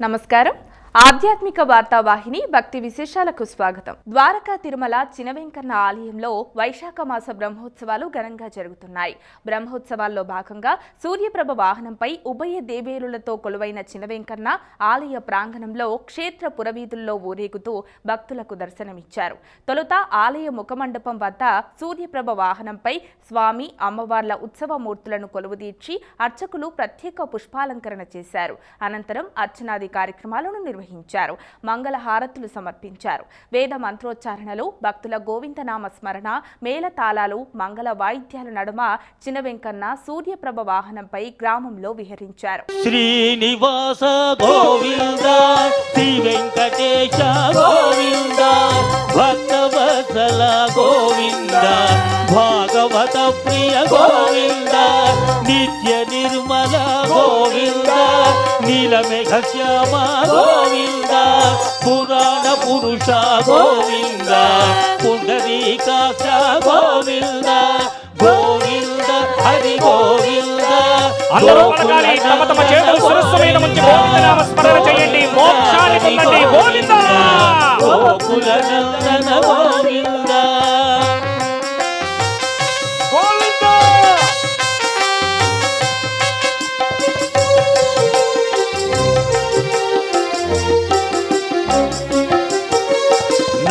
నమస్కారం ఆధ్యాత్మిక వార్తావాహిని భక్తి విశేషాలకు స్వాగతం. ద్వారకా తిరుమల చినవెంకన్న ఆలయంలో వైశాఖ మాస బ్రహ్మోత్సవాలు ఘనంగా జరుగుతున్నాయి. బ్రహ్మోత్సవాల్లో భాగంగా సూర్యప్రభ వాహనంపై ఉభయ దేవేరులతో కొలువైన చినవెంకన్న ఆలయ ప్రాంగణంలో క్షేత్ర పురవీధుల్లో ఊరేగుతూ భక్తులకు దర్శనమిచ్చారు. తొలుత ఆలయ ముఖమండపం వద్ద సూర్యప్రభ వాహనంపై స్వామి అమ్మవార్ల ఉత్సవ మూర్తులను కొలువుదీర్చి అర్చకులు ప్రత్యేక పుష్పాలంకరణ చేశారు. అనంతరం అర్చనాది కార్యక్రమాలను నిర్వహించారు. మంగళ హారతులు సమర్పించారు. వేద మంత్రోచ్చారణలు భక్తుల గోవిందనామ స్మరణ మేళతాళాలు మంగళ వాయిద్యాల నడుమ చినవెంకన్న సూర్యప్రభ వాహనంపై గ్రామంలో విహరించారు. శ్రీనివాస గోవింద శ్రీ వెంకటేశ గోవింద భక్తవత్సల గోవింద భాగవత ప్రియ గోవింద నిత్య నీలమేఘ శ్యామ గోవింద పురాణ పురుష గోవింద పుండరీకాక్ష గోవింద గోవింద హరి గోవింద అందరూ పలకాలి తమ తమ చేతులు శిరస్సు మీద ఉంచి గోవిందనామ స్మరణ చేయండి. మోక్షాన్ని పొందండి. గోవింద గోకుల నందన గోవింద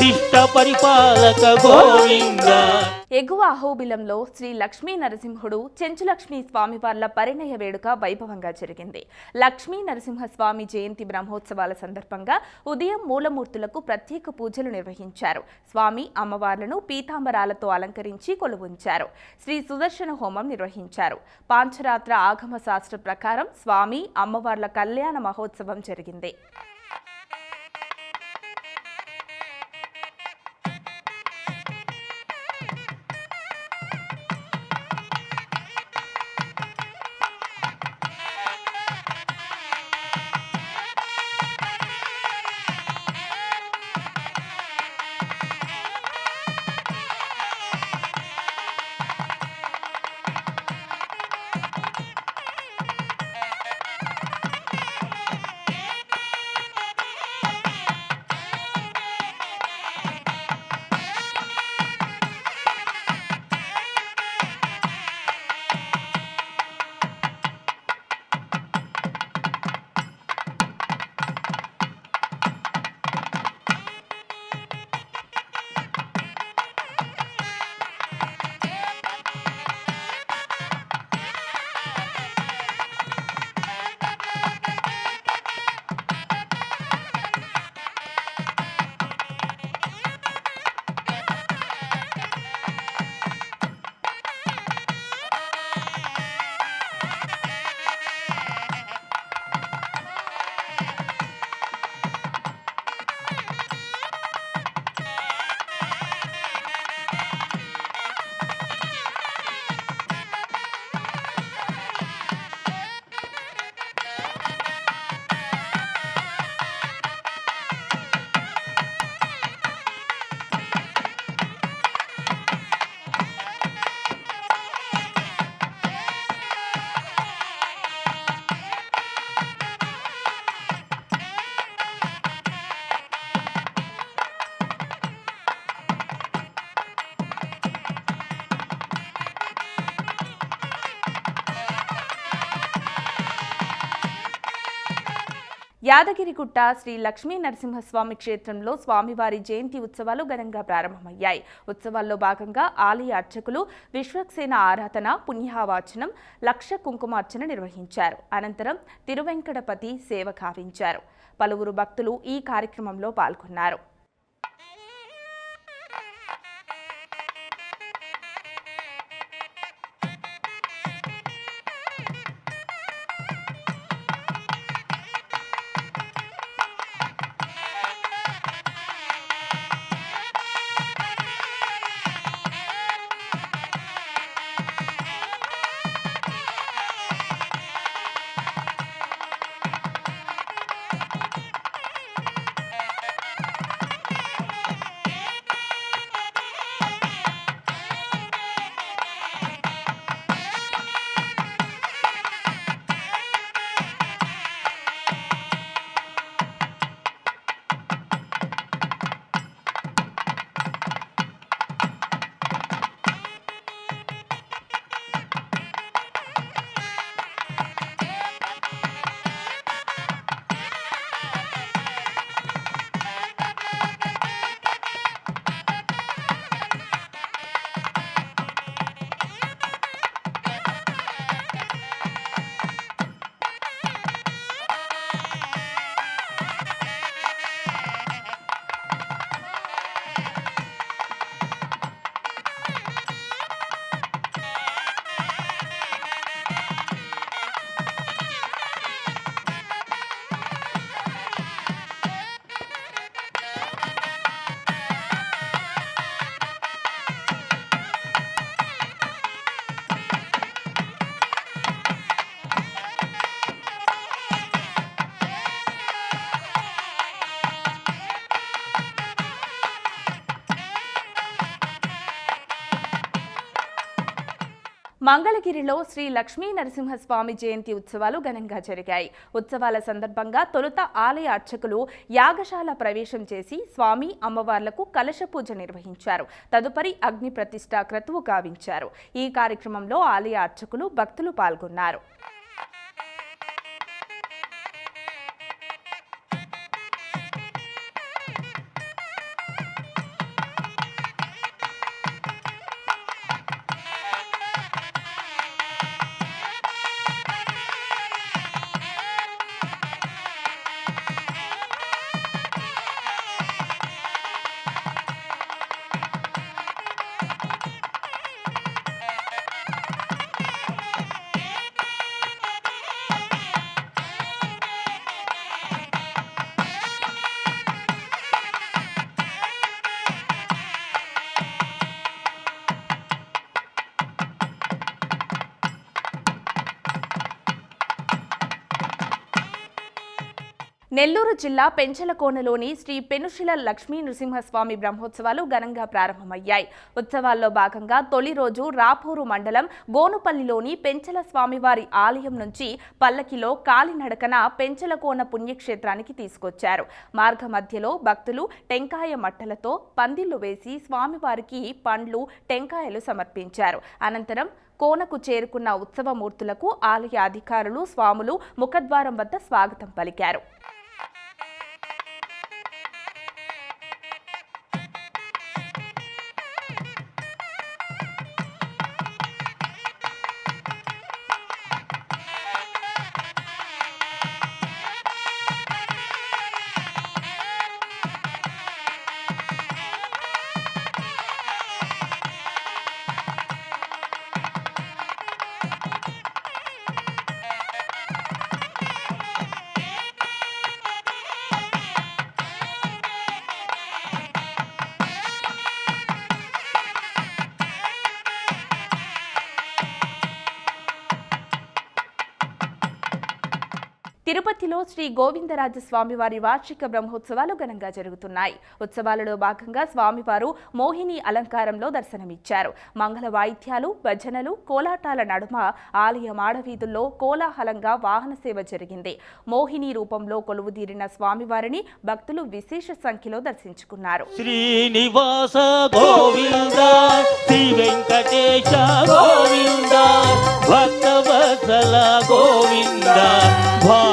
పరిపాలక గోవింద. ఎగువ అహోబిలంలో శ్రీ లక్ష్మీ నరసింహుడు చెంచులక్ష్మీ స్వామివార్ల పరిణయ వేడుక వైభవంగా జరిగింది. లక్ష్మీ నరసింహస్వామి జయంతి బ్రహ్మోత్సవాల సందర్భంగా ఉదయం మూలమూర్తులకు ప్రత్యేక పూజలు నిర్వహించారు. స్వామి అమ్మవార్లను పీతాంబరాలతో అలంకరించి కొలువుంచారు. శ్రీ సుదర్శన హోమం నిర్వహించారు. పాంచరాత్ర ఆగమ శాస్త్ర ప్రకారం స్వామి అమ్మవార్ల కళ్యాణ మహోత్సవం జరిగింది. యాదగిరిగుట్ట శ్రీ లక్ష్మీ నరసింహస్వామి క్షేత్రంలో స్వామివారి జయంతి ఉత్సవాలు ఘనంగా ప్రారంభమయ్యాయి. ఉత్సవాల్లో భాగంగా ఆలయ అర్చకులు విశ్వక్సేన ఆరాధన పుణ్యావాచనం లక్ష కుంకుమార్చన నిర్వహించారు. అనంతరం తిరువెంకటపతి సేవ కావించారు పలువురు భక్తులు ఈ కార్యక్రమంలో పాల్గొన్నారు. మంగళగిరిలో శ్రీ లక్ష్మీ నరసింహస్వామి జయంతి ఉత్సవాలు ఘనంగా జరిగాయి. ఉత్సవాల సందర్భంగా తొలుత ఆలయ అర్చకులు యాగశాల ప్రవేశం చేసి స్వామి అమ్మవార్లకు కలశ పూజ నిర్వహించారు. తదుపరి అగ్ని ప్రతిష్ట క్రతువు గావించారు. ఈ కార్యక్రమంలో ఆలయ అర్చకులు భక్తులు పాల్గొన్నారు. నెల్లూరు జిల్లా పెంచలకోనలోని శ్రీ పెనుశిల లక్ష్మీ నృసింహస్వామి బ్రహ్మోత్సవాలు ఘనంగా ప్రారంభమయ్యాయి. ఉత్సవాల్లో భాగంగా తొలి రోజు రాపూరు మండలం గోనుపల్లిలోని పెంచల స్వామివారి ఆలయం నుంచి పల్లకిలో కాలినడకన పెంచలకోన పుణ్యక్షేత్రానికి తీసుకొచ్చారు. మార్గ మధ్యలో భక్తులు టెంకాయ మట్టలతో పందిళ్ళు వేసి స్వామివారికి పండ్లు టెంకాయలు సమర్పించారు. అనంతరం కోనకు చేరుకున్న ఉత్సవమూర్తులకు ఆలయ అధికారులు స్వాములు ముఖద్వారం వద్ద స్వాగతం పలికారు. తిరుపతిలో శ్రీ గోవిందరాజ స్వామివారి వార్షిక బ్రహ్మోత్సవాలు ఘనంగా జరుగుతున్నాయి. ఉత్సవాలలో భాగంగా స్వామివారు మోహిని అలంకారంలో దర్శనమిచ్చారు. మంగళ వాయిద్యాలు భజనలు కోలాటాల నడుమ ఆలయ మాడవీధుల్లో కోలాహలంగా వాహన సేవ జరిగింది. మోహిని రూపంలో కొలువుదీరిన స్వామివారిని భక్తులు విశేష సంఖ్యలో దర్శించుకున్నారు. శ్రీనివాస గోవింద శ్రీ వెంకటేశ గోవింద గోవింద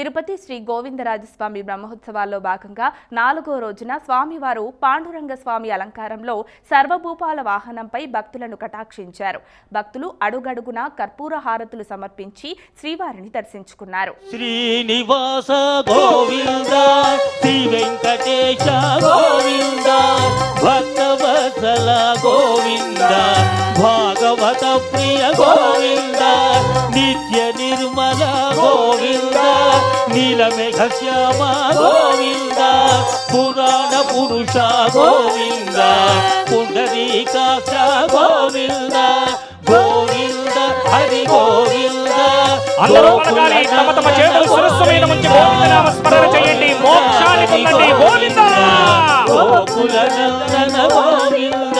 తిరుపతి శ్రీ గోవిందరాజస్వామి బ్రహ్మోత్సవాల్లో భాగంగా నాలుగో రోజున స్వామివారు పాండురంగ స్వామి అలంకారంలో సర్వభూపాల వాహనంపై భక్తులను కటాక్షించారు. భక్తులు అడుగడుగునా కర్పూర హారతులు సమర్పించి శ్రీవారిని దర్శించుకున్నారు. శ్రీనివాస గోవింద శ్రీ వెంకటేశ గోవింద భక్తవత్సల గోవింద భాగవత ప్రియ గోవింద నిత్య నిర్మల గోవింద. నీలమేఘ శ్యామ గోవింద. పురాణ పురుష గోవింద. పుండరీకాక్ష గోవింద. గోవింద హరి గోవింద. అందరూ పలకాలి తమ తమ చేతులు ఉంచి గోవిందనామ స్మరణ చేయండి. మోక్షాన్ని పొందండి. గోవింద. గోకుల నందన గోవింద.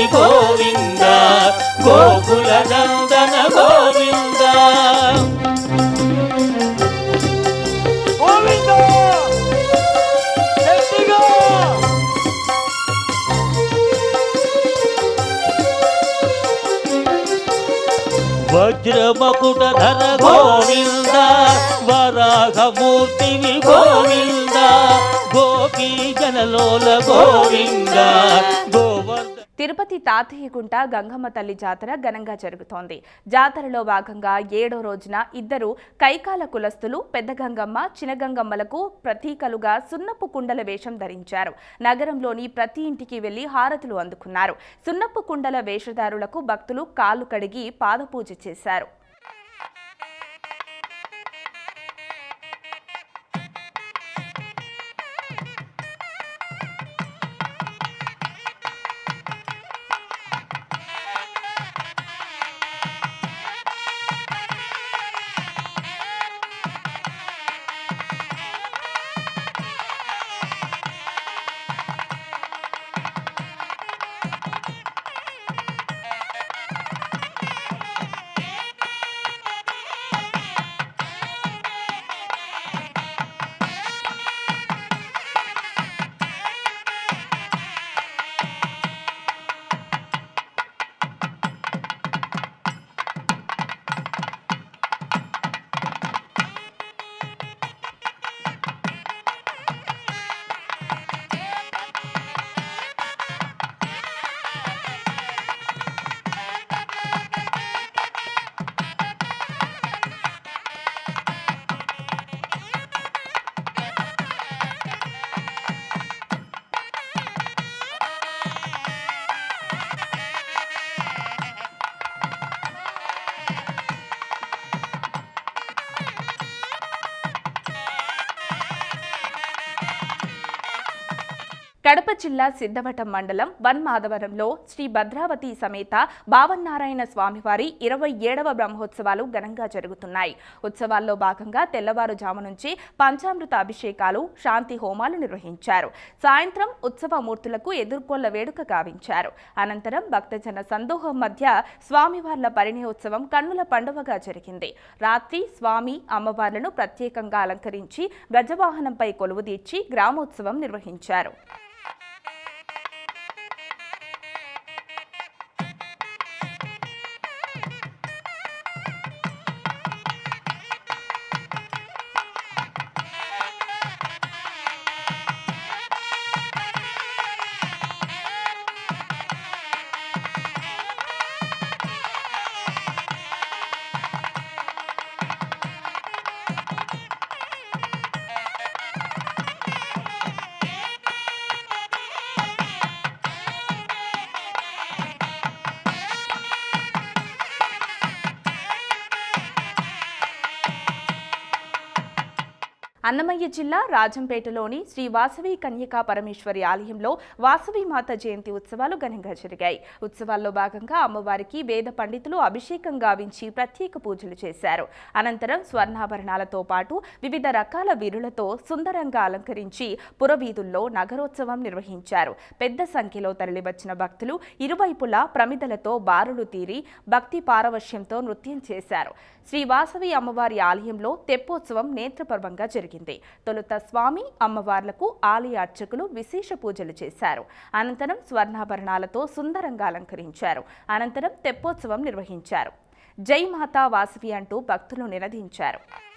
హరి గోవింద గోకుల నందన గోవింద. వజ్రమకుట ధర గోవింద వరాహమూర్తివి గోవింద గోపీ జనలోల గోవింద గోవర్ధ తిరుపతి తాతయ్యగుంట గంగమ్మ తల్లి జాతర ఘనంగా జరుగుతోంది. జాతరలో భాగంగా ఏడో రోజున ఇద్దరు కైకాల కులస్తులు పెద్ద గంగమ్మ చిన్న గంగమ్మలకు ప్రతీకలుగా సున్నపు కుండల వేషం ధరించారు. నగరంలోని ప్రతి ఇంటికి వెళ్ళి హారతులు అందుకున్నారు. సున్నపు కుండల వేషధారులకు భక్తులు కాళ్ళు కడిగి పాదపూజ చేశారు. జిల్లా సిద్ధవటం మండలం వన్ మాధవరంలో శ్రీ భద్రావతి సమేత భావన్నారాయణ స్వామివారి ఇరవై ఏడవ బ్రహ్మోత్సవాలు ఘనంగా జరుగుతున్నాయి. ఉత్సవాల్లో భాగంగా తెల్లవారుజాము నుంచి పంచామృత అభిషేకాలు శాంతి హోమాలు నిర్వహించారు. సాయంత్రం ఉత్సవ మూర్తులకు ఎదుర్కొల్ల వేడుక గావించారు. అనంతరం భక్తజన సందోహం మధ్య స్వామివార్ల పరిణయోత్సవం కన్నుల పండువగా జరిగింది. రాత్రి స్వామి అమ్మవార్లను ప్రత్యేకంగా అలంకరించి గజవాహనంపై కొలువుదీర్చి గ్రామోత్సవం నిర్వహించారు. అన్నమయ్య జిల్లా రాజంపేటలోని శ్రీ వాసవి కన్యకా పరమేశ్వరి ఆలయంలో వాసవి మాత జయంతి ఉత్సవాలు ఘనంగా జరిగాయి. ఉత్సవాల్లో భాగంగా అమ్మవారికి వేద పండితులు అభిషేకం గావించి ప్రత్యేక పూజలు చేశారు. అనంతరం స్వర్ణాభరణాలతో పాటు వివిధ రకాల వీరులతో సుందరంగా అలంకరించి పురవీధుల్లో నగరోత్సవం నిర్వహించారు. పెద్ద సంఖ్యలో తరలివచ్చిన భక్తులు ఇరువైపులా ప్రమిదలతో బారులు తీరి భక్తి పారవశ్యంతో నృత్యం చేశారు. శ్రీ వాసవి అమ్మవారి ఆలయంలో తెప్పోత్సవం నేత్రపర్వంగా జరిగింది. తొలుత స్వామి అమ్మవార్లకు ఆలయ అర్చకులు విశేష పూజలు చేశారు. అనంతరం స్వర్ణాభరణాలతో సుందరంగా అలంకరించారు. అనంతరం తెప్పోత్సవం నిర్వహించారు. జై మాతా వాసవి అంటూ భక్తులు నినదించారు.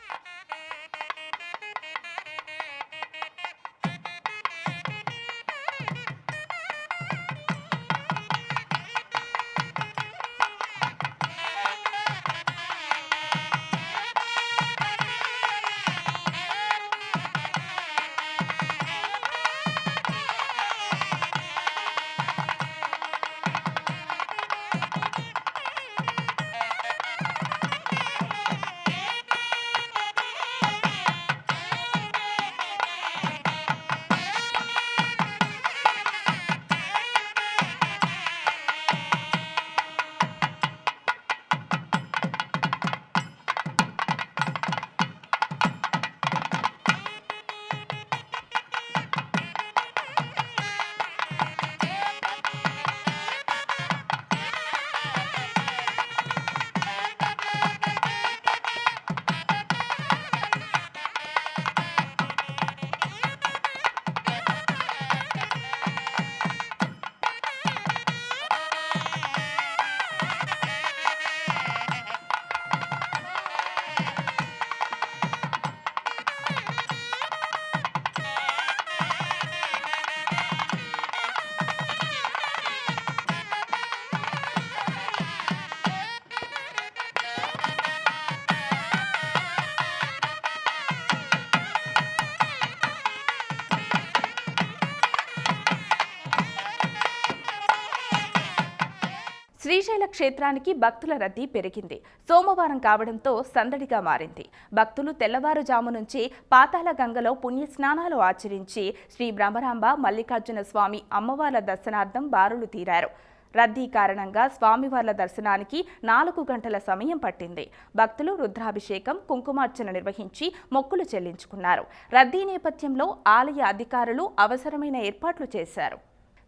శ్రీశైల క్షేత్రానికి భక్తుల రద్దీ పెరిగింది. సోమవారం కావడంతో సందడిగా మారింది. భక్తులు తెల్లవారుజాము నుంచి పాతాల గంగలో పుణ్య స్నానాలు ఆచరించి శ్రీ బ్రహ్మరాంబ మల్లికార్జున స్వామి అమ్మవార్ల దర్శనార్థం బారులు తీరారు. రద్దీ కారణంగా స్వామివార్ల దర్శనానికి నాలుగు గంటల సమయం పట్టింది. భక్తులు రుద్రాభిషేకం కుంకుమార్చన నిర్వహించి మొక్కులు చెల్లించుకున్నారు. రద్దీ నేపథ్యంలో ఆలయ అధికారులు అవసరమైన ఏర్పాట్లు చేశారు.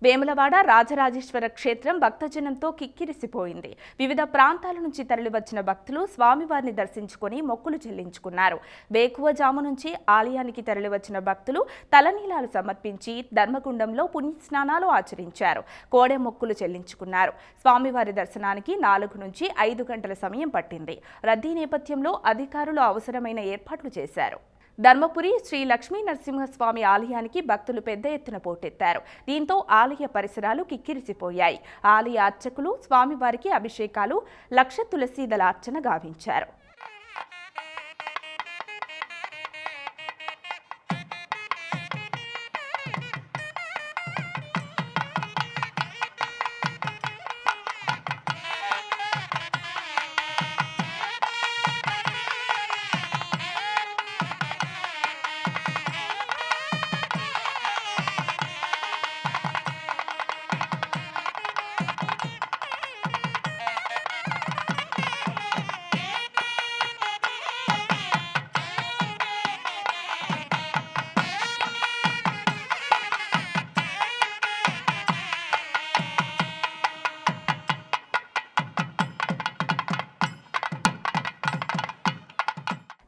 వేములవాడ రాజరాజేశ్వర క్షేత్రం భక్తజనంతో కిక్కిరిసిపోయింది. వివిధ ప్రాంతాల నుంచి తరలివచ్చిన భక్తులు స్వామివారిని దర్శించుకొని మొక్కులు చెల్లించుకున్నారు. వేకువజాము నుంచి ఆలయానికి తరలివచ్చిన భక్తులు తలనీలాలు సమర్పించి ధర్మగుండంలో పుణ్యస్నానాలు ఆచరించారు. కోడె మొక్కులు చెల్లించుకున్నారు. స్వామివారి దర్శనానికి నాలుగు నుంచి ఐదు గంటల సమయం పట్టింది. రద్దీ నేపథ్యంలో అధికారులు అవసరమైన ఏర్పాట్లు చేశారు. ధర్మపురి శ్రీ లక్ష్మీ నరసింహస్వామి ఆలయానికి భక్తులు పెద్ద ఎత్తున పోటెత్తారు. దీంతో ఆలయ పరిసరాలు కిక్కిరిసిపోయాయి. ఆలయ అర్చకులు స్వామివారికి అభిషేకాలు లక్ష తులసీదల అర్చన గావించారు.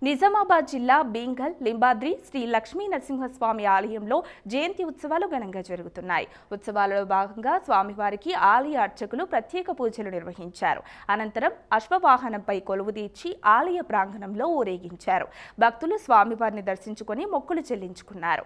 నిజామాబాద్ జిల్లా బీంగల్ లింబాద్రి శ్రీ లక్ష్మీ నరసింహస్వామి ఆలయంలో జయంతి ఉత్సవాలు ఘనంగా జరుగుతున్నాయి. ఉత్సవాలలో భాగంగా స్వామివారికి ఆలయ అర్చకులు ప్రత్యేక పూజలు నిర్వహించారు. అనంతరం అశ్వవాహనంపై కొలువు తీర్చి ఆలయ ప్రాంగణంలో ఊరేగించారు. భక్తులు స్వామివారిని దర్శించుకొని మొక్కులు చెల్లించుకున్నారు.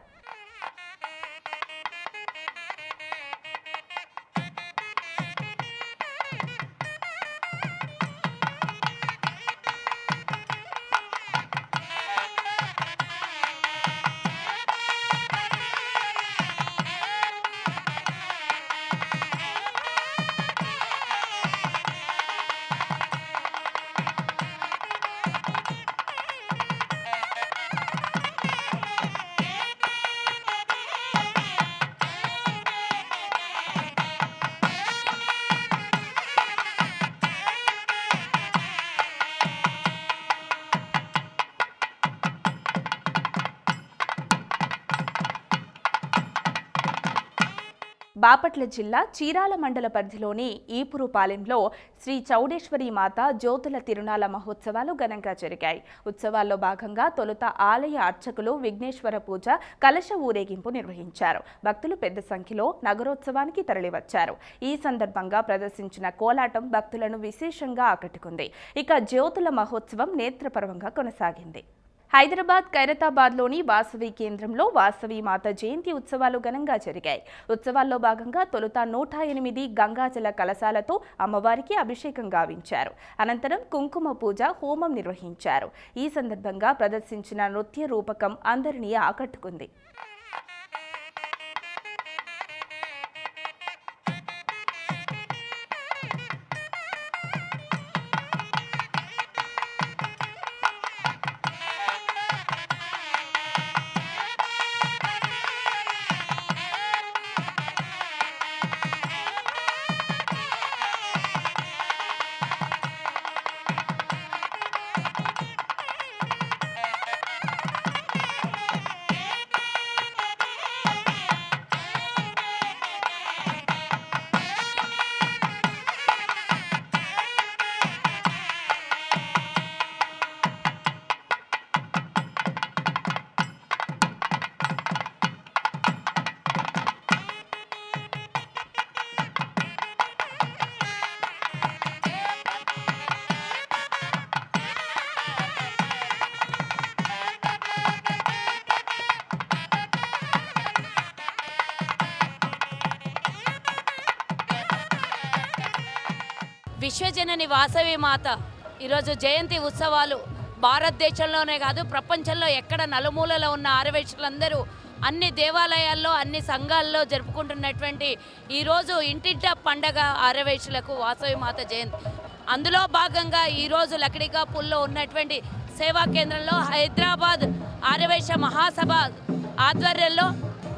బాపట్ల జిల్లా చీరాల మండల పరిధిలోని ఈపురుపాలెంలో శ్రీ చౌడేశ్వరి మాత జ్యోతుల తిరునాళ మహోత్సవాలు ఘనంగా జరిగాయి. ఉత్సవాల్లో భాగంగా తొలుత ఆలయ అర్చకులు విఘ్నేశ్వర పూజ కలశ ఊరేగింపు నిర్వహించారు. భక్తులు పెద్ద సంఖ్యలో నగరోత్సవానికి తరలివచ్చారు. ఈ సందర్భంగా ప్రదర్శించిన కోలాటం భక్తులను విశేషంగా ఆకట్టుకుంది. ఇక జ్యోతుల మహోత్సవం నేత్రపర్వంగా కొనసాగింది. హైదరాబాద్ ఖైరతాబాద్లోని వాసవి కేంద్రంలో వాసవి మాత జయంతి ఉత్సవాలు ఘనంగా జరిగాయి. ఉత్సవాల్లో భాగంగా తొలుత నూట ఎనిమిది గంగాజల కలశాలతో అమ్మవారికి అభిషేకం గావించారు. అనంతరం కుంకుమ పూజ హోమం నిర్వహించారు. ఈ సందర్భంగా ప్రదర్శించిన నృత్య రూపకం అందరినీ ఆకట్టుకుంది. విశ్వజనని వాసవి మాత. ఈరోజు జయంతి ఉత్సవాలు భారతదేశంలోనే కాదు ప్రపంచంలో ఎక్కడ నలుమూలలో ఉన్న ఆరవేశకులందరూ అన్ని దేవాలయాల్లో అన్ని సంఘాల్లో జరుపుకుంటున్నటువంటి ఈరోజు ఇంటింట పండగ ఆరవేశులకు వాసవి మాత జయంతి. అందులో భాగంగా ఈరోజు లక్డికాపూల్లో ఉన్నటువంటి సేవా కేంద్రంలో హైదరాబాద్ ఆరవేశ మహాసభ ఆధ్వర్యంలో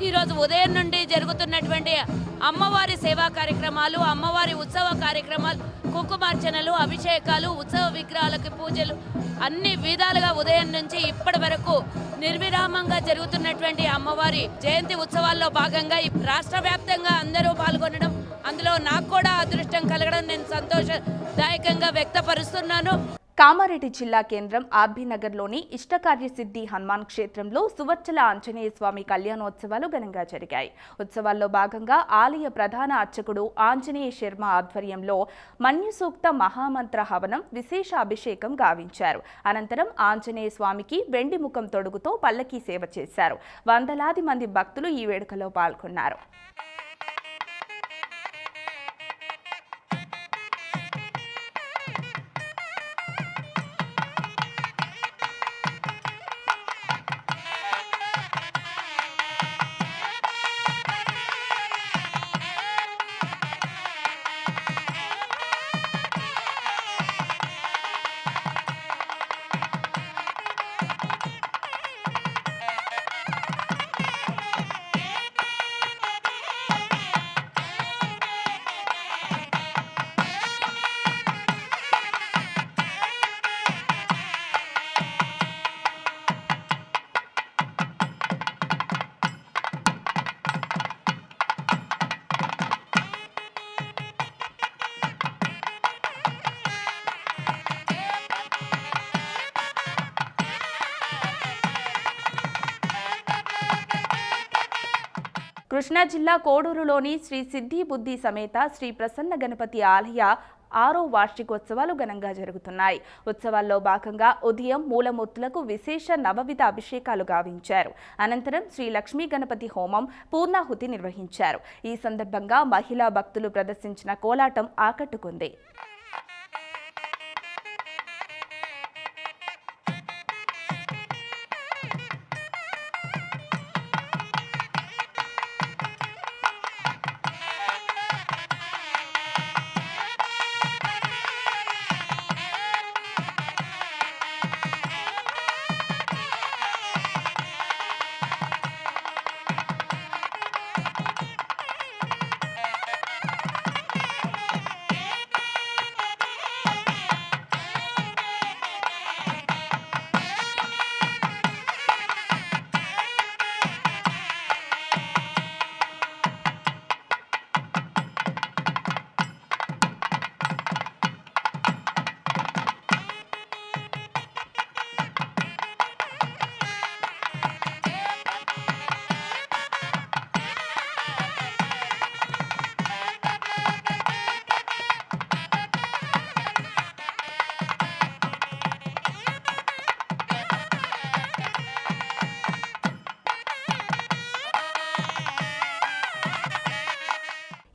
ఈరోజు ఉదయం నుండి జరుగుతున్నటువంటి అమ్మవారి సేవా కార్యక్రమాలు అమ్మవారి ఉత్సవ కార్యక్రమాలు కుంకుమార్చనలు అభిషేకాలు ఉత్సవ విగ్రహాలకి పూజలు అన్ని విధాలుగా ఉదయం నుంచి ఇప్పటి వరకు నిర్విరామంగా జరుగుతున్నటువంటి అమ్మవారి జయంతి ఉత్సవాల్లో భాగంగా రాష్ట్ర వ్యాప్తంగా అందరూ పాల్గొనడం అందులో నాకు కూడా అదృష్టం కలగడం నేను సంతోషదాయకంగా వ్యక్తపరుస్తున్నాను. కామారెడ్డి జిల్లా కేంద్రం ఆర్బీనగర్లోని ఇష్టకార్య సిద్ధి హనుమాన్ క్షేత్రంలో సువర్చల ఆంజనేయ స్వామి కళ్యాణోత్సవాలు ఘనంగా జరిగాయి. ఉత్సవాల్లో భాగంగా ఆలయ ప్రధాన అర్చకుడు ఆంజనేయ శర్మ ఆధ్వర్యంలో మన్యుసూక్త మహామంత్ర హవనం విశేష అభిషేకం గావించారు. అనంతరం ఆంజనేయ స్వామికి వెండి ముఖం తొడుగుతో పల్లకీ సేవ చేశారు. వందలాది మంది భక్తులు ఈ వేడుకలో పాల్గొన్నారు. కృష్ణా జిల్లా కోడూరులోని శ్రీ సిద్ధి బుద్ధి సమేత శ్రీ ప్రసన్న గణపతి ఆలయ ఆరో వార్షికోత్సవాలు ఘనంగా జరుగుతున్నాయి. ఉత్సవాల్లో భాగంగా ఉదయం మూలమూర్తులకు విశేష నవవిధ అభిషేకాలు గావించారు. అనంతరం శ్రీ లక్ష్మీ గణపతి హోమం పూర్ణాహుతి నిర్వహించారు. ఈ సందర్భంగా మహిళా భక్తులు ప్రదర్శించిన కోలాటం ఆకట్టుకుంది.